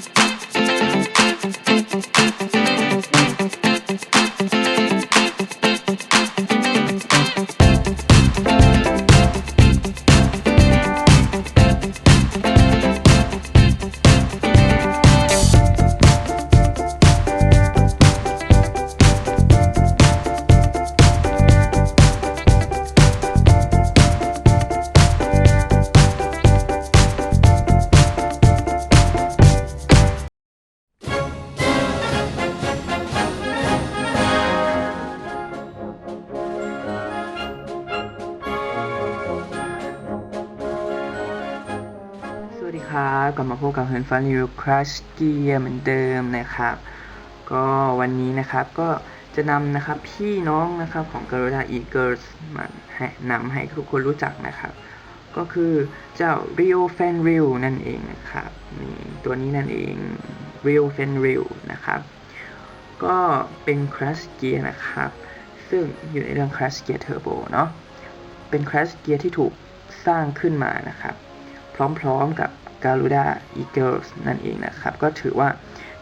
ส กลับมาพบกับเฮิร์นฟันรีวิวคราชเกียร์เหมือนเดิมนะครับ ก็วันนี้นะครับก็จะนำนะครับพี่น้องนะครับของ g a r u d a Eagles มาให้นำให้ทุกคนรู้จักนะครับ ก็คือเจ้า Rio Fan r i l นั่นเองนะครับนี่ตัวนี้นั่นเอง Rio Fan r i l นะครับ ก็เป็น Crash Gear นะครับ ซึ่งอยู่ในเรื่อง Crash Gear Turbo เนาะเป็น Crash Gear ที่ถูกสร้างขึ้นมานะครับ พร้อมๆกับ Garuda Eagles นั่นเองนะครับ ก็ถือว่า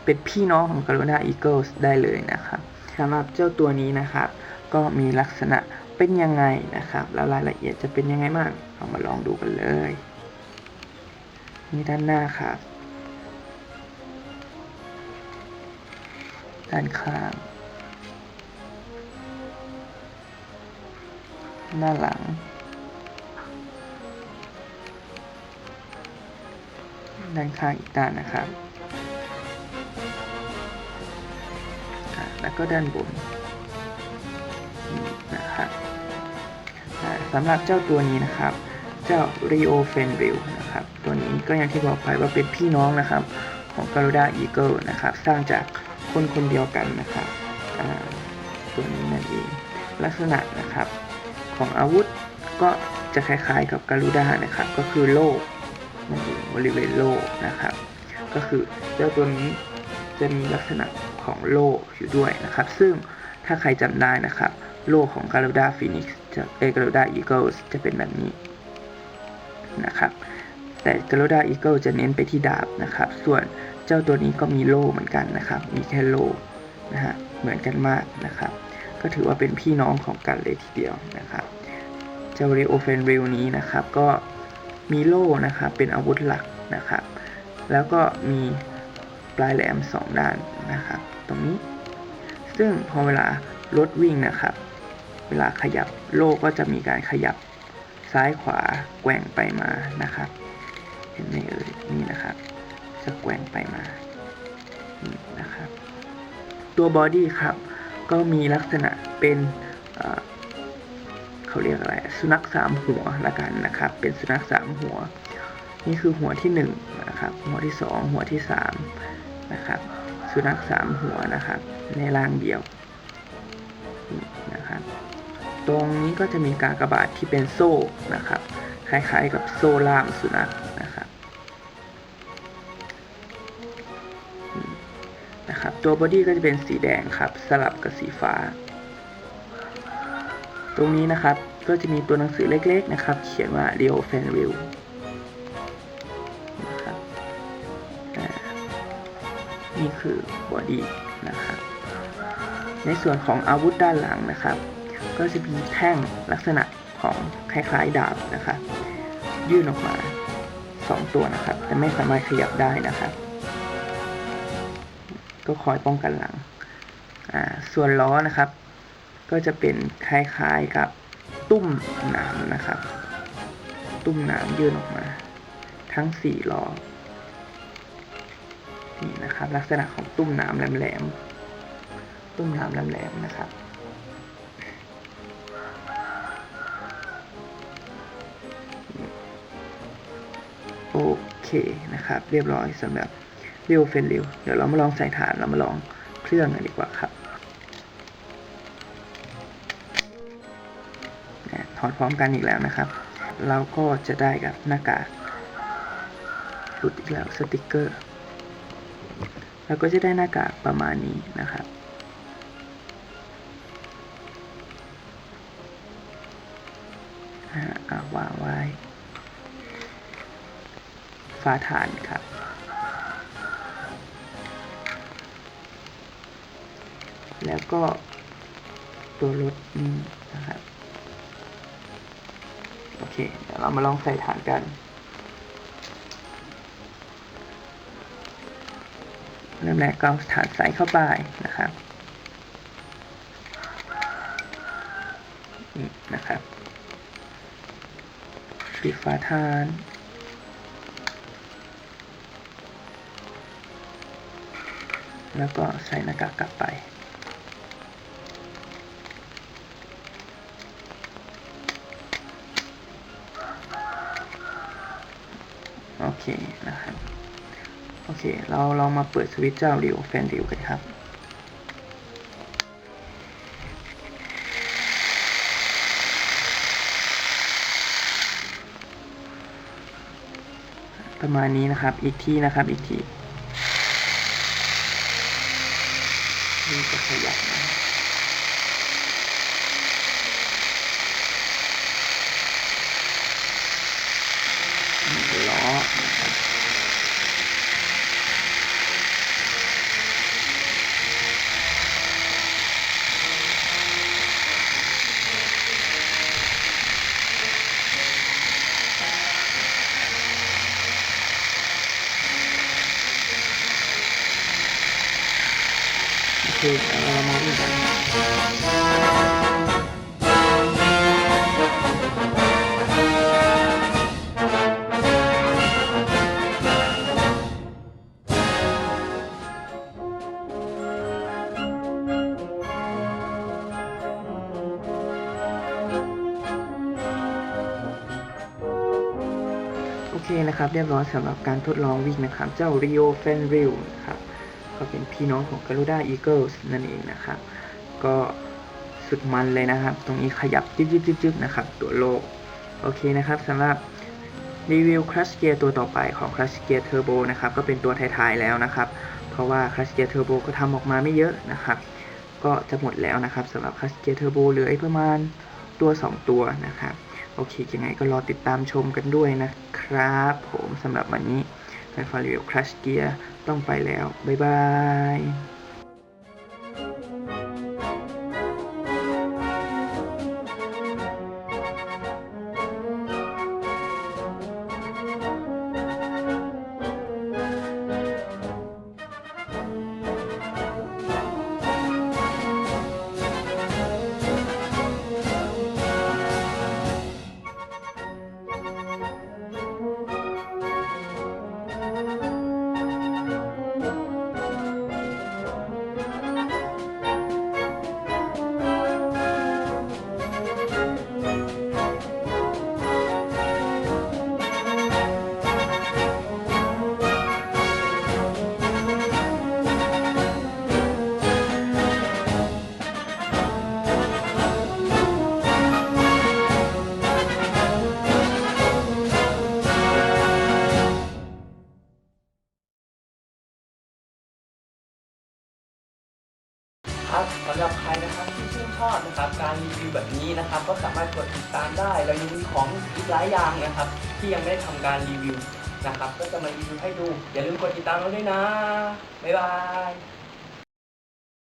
เป็นพี่น้องของ Garuda Eagles ได้เลยนะครับสำหรับเจ้าตัวนี้นะครับ ก็มีลักษณะเป็นยังไงนะครับ แล้วรายละเอียดจะเป็นยังไงบ้างเรามาลองดูกันเลยนี่ด้านหน้าครับ ด้านข้างหน้าหลัง ด้านข้างอีกด้านนะครับแล้วก็ด้านบนนะครับสำหรับเจ้าตัวนี้นะครับ เจ้า Rio f e n r i l นะครับ ตัวนี้ก็อย่างที่บอกไปว่าเป็นพี่น้องนะครับ ของ Garuda Eagle นะครับ สร้างจากคนคนเดียวกันนะครับตัวนี้นั่นเองลักษณะนะครับของอาวุธก็จะคล้ายๆกับ Garuda นะครับ ก็คือโล่ บริเวณโล่นะครับ ก็คือเจ้าตัวนี้จะมีลักษณะของโล่อยู่ด้วยนะครับ ซึ่งถ้าใครจำได้นะครับ โล่ของ Garuda Phoenix จะเอ Garuda Eagles จะเป็นแบบนี้นะครับ แต่ Garuda Eagle จะเน้นไปที่ดาบนะครับ ส่วนเจ้าตัวนี้ก็มีโล่เหมือนกันนะครับ มีแค่โล่นะฮะเหมือนกันมากนะครับ ก็ถือว่าเป็นพี่น้องของกันเลยทีเดียวนะครับ เจ้า Rio f e n r i l นี้นะครับก็ มีโล่นะครับเป็นอาวุธหลักนะครับ แล้วก็มีปลายแหลมสองด้านนะครับ ตรงนี้ ซึ่งพอเวลารถวิ่งนะครับ เวลาขยับโล่ก็จะมีการขยับซ้ายขวาแกว่งไปมานะครับ เห็นไหมเอ่ยนี่นะครับ จะแกว่งไปมานี่นะครับ ตัวบอดี้ครับก็มีลักษณะเป็น เขาเรียกอะไร สุนัขสามหัวละกันนะครับ เป็นสุนัขสามหัว นี่คือหัวที่หนึ่งนะครับ หัวที่สองหัวที่สามนะครับ สุนัขสามหัวนะครับ ในร่างเดียวนะครับ ตรงนี้ก็จะมีกากบาทที่เป็นโซ่นะครับ คล้ายๆกับโซ่ล่ามสุนัขนะครับนะครับ ตัวบอดี้ก็จะเป็นสีแดงครับ สลับกับสีฟ้า ตรงนี้นะครับก็จะมีตัวหนังสือเล็กๆนะครับ เขียนว่า Rio f a n r i l นะครับนี่คือบอดี้นะครับในส่วนของอาวุธด้านหลังนะครับ ก็จะมีแท่งลักษณะของคล้ายๆดาบนะครับยื่นออกมา 2 ตัวนะครับ แต่ไม่สามารถขยับได้นะครับ ก็คอยป้องกันหลังส่วนล้อนะครับ ก็จะเป็นคล้ายๆกับตุ้มหนามนะครับ ตุ้มหนามยื่นออกมา ทั้งสี่ล้อนี่นะครับ ลักษณะของตุ้มหนามแหลมๆตุ้มหนามแหลมๆนะครับโอเคนะครับ เรียบร้อยสำหรับเรียวเฟนริวเดี๋ยวเรามาลองใส่ฐานเรามาลองเครื่องกันดีกว่าครับ อดพร้อมกันอีกแล้วนะครับ เราก็จะได้กับหน้ากากหลุดอีกแล้วสติกเกอร์เราก็จะได้หน้ากากประมาณนี้นะครับอาวางไว้ฟ้าฐานครับ แล้วก็ตัวรถนี้นะครับ เคเดี๋ยวเรามาลองใส่ฐานกัน เริ่มแรกก็เอาฐานใส่เข้าไปนะครับนี่นะครับปิดฝาฐานแล้วก็ใส่หน้ากากกลับไป เค เราลองมาเปิดสวิตช์เจ้าดิวแฟนดิวกันครับ ประมาณนี้นะครับ อีกทีนะครับ อีกทีนี่จะขยับนะ เคนะครับ เรียบร้อยสำหรับการทดลองวิ่งนะครับ เจ้า Rio f e n r i l นะครับก็เป็นพี่น้องของ Garuda Eagles นั่นเองนะครับ ก็สุดมันเลยนะครับ ตรงนี้ขยับจึ๊บจึ๊บจึ๊บนะครับ ตัวโลก โอเคนะครับสำหรับรีวิว Crush Gear ตัวต่อไปของ Crush Gear Turbo นะครับ ก็เป็นตัวท้ายๆแล้วนะครับ เพราะว่า Crush Gear Turbo ก็ทำออกมาไม่เยอะนะครับ ก็จะหมดแล้วนะครับสำหรับ Crush Gear Turbo เหลือประมาณตัว 2 ตัวนะครับ โอเคยังไงก็รอติดตามชมกันด้วยนะ ครับผมสำหรับวันนี้ไฟฟ้ารีวิว Crush Gear ต้องไปแล้ว บ๊ายบาย ครับสำหรับใครนะครับที่ชื่นชอบนะครับการรีวิวแบบนี้นะครับ ก็สามารถกดติดตามได้ เรายังมีของอีกหลายอย่างนะครับ ที่ยังไม่ได้ทำการรีวิวนะครับ ก็จะมารีวิวให้ดู อย่าลืมกดติดตามเราด้วยนะ บ๊ายบาย